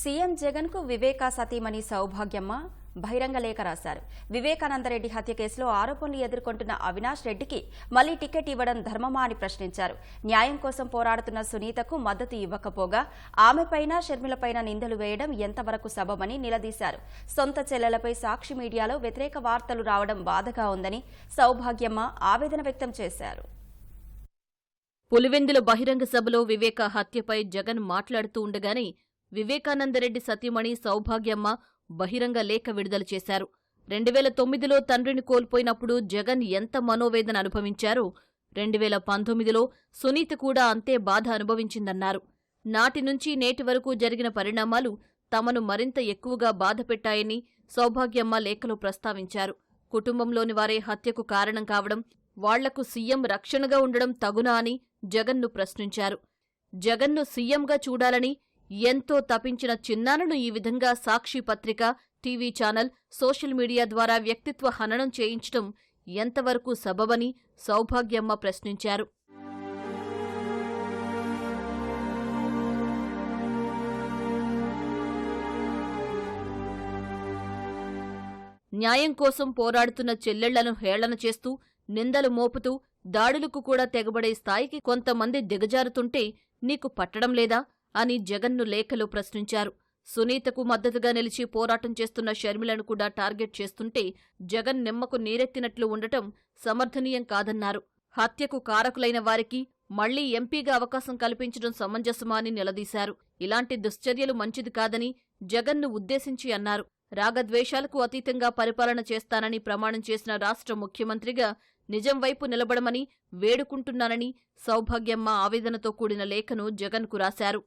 CM జగన్కు వివేకా సతీమణి సౌభాగ్యమ్మ బహిరంగ లేఖ రాశారు. వివేకానందరెడ్డి హత్య కేసులో ఆరోపణలు ఎదుర్కొంటున్న అవినాష్ రెడ్డికి మళ్ళీ టికెట్ ఇవ్వడం ధర్మమా అని ప్రశ్నించారు. న్యాయం కోసం పోరాడుతున్న సునీతకు మద్దతు ఇవ్వకపోగా ఆమెపైన షర్మిలపైన నిందలు వేయడం ఎంతవరకు సబమని నిలదీశారు. సొంత చెల్లెలపై సాక్షి మీడియాలో వ్యతిరేక వార్తలు రావడం బాధగా ఉందని సౌభాగ్యమ్మ ఆవేదన వ్యక్తం చేశారు. పులివెందుల బహిరంగ సభలో వివేక హత్యపై జగన్ మాట్లాడుతూ ఉండగానే వివేకానందరెడ్డి సతీమణి సౌభాగ్యమ్మ బహిరంగ లేఖ విడుదల చేశారు. రెండు వేల తొమ్మిదిలో తండ్రిని కోల్పోయినప్పుడు జగన్ ఎంత మనోవేదన అనుభవించారో రెండు వేల పంతొమ్మిదిలో సునీత కూడా అంతే బాధ అనుభవించిందన్నారు. నాటి నుంచి నేటి వరకు జరిగిన పరిణామాలు తమను మరింత ఎక్కువగా బాధపెట్టాయని సౌభాగ్యమ్మ లేఖలో ప్రస్తావించారు. కుటుంబంలోని వారే హత్యకు కారణం కావడం వాళ్ళకు సీఎం రక్షణగా ఉండడం తగునా అని జగన్ను ప్రశ్నించారు. జగన్ను సీఎంగా చూడాలని ఎంతో తపించిన చిన్నానను ఈ విధంగా సాక్షి పత్రిక టీవీ ఛానల్ సోషల్ మీడియా ద్వారా వ్యక్తిత్వ హననం చేయించడం ఎంతవరకు సబబని సౌభాగ్యమ్మ ప్రశ్నించారు. న్యాయం కోసం పోరాడుతున్న చెల్లెళ్ళను హేళన చేస్తూ నిందలు మోపుతూ దాడులకు కూడా తెగబడే స్థాయికి కొంతమంది దిగజారుతుంటే నీకు పట్టడం లేదా? అని జగన్ను లేఖలో ప్రశ్నించారు. సునీతకు మద్దతుగా నిలిచి పోరాటం చేస్తున్న షర్మిలను కూడా టార్గెట్ చేస్తుంటే జగన్ నిమ్మకు నీరెత్తినట్లు ఉండటం సమర్థనీయం కాదన్నారు. హత్యకు కారకులైన వారికి మళ్ళీ ఎంపీగా అవకాశం కల్పించడం సమంజసమా అని నిలదీశారు. ఇలాంటి దుశ్చర్యలు మంచిది కాదని జగన్ను ఉద్దేశించి అన్నారు. రాగద్వేషాలకు అతీతంగా పరిపాలన చేస్తానని ప్రమాణం చేసిన రాష్ట్ర ముఖ్యమంత్రిగా నిజం వైపు నిలబడమని వేడుకుంటున్నానని సౌభాగ్యమ్మ ఆవేదనతో కూడిన లేఖను జగన్కు రాశారు.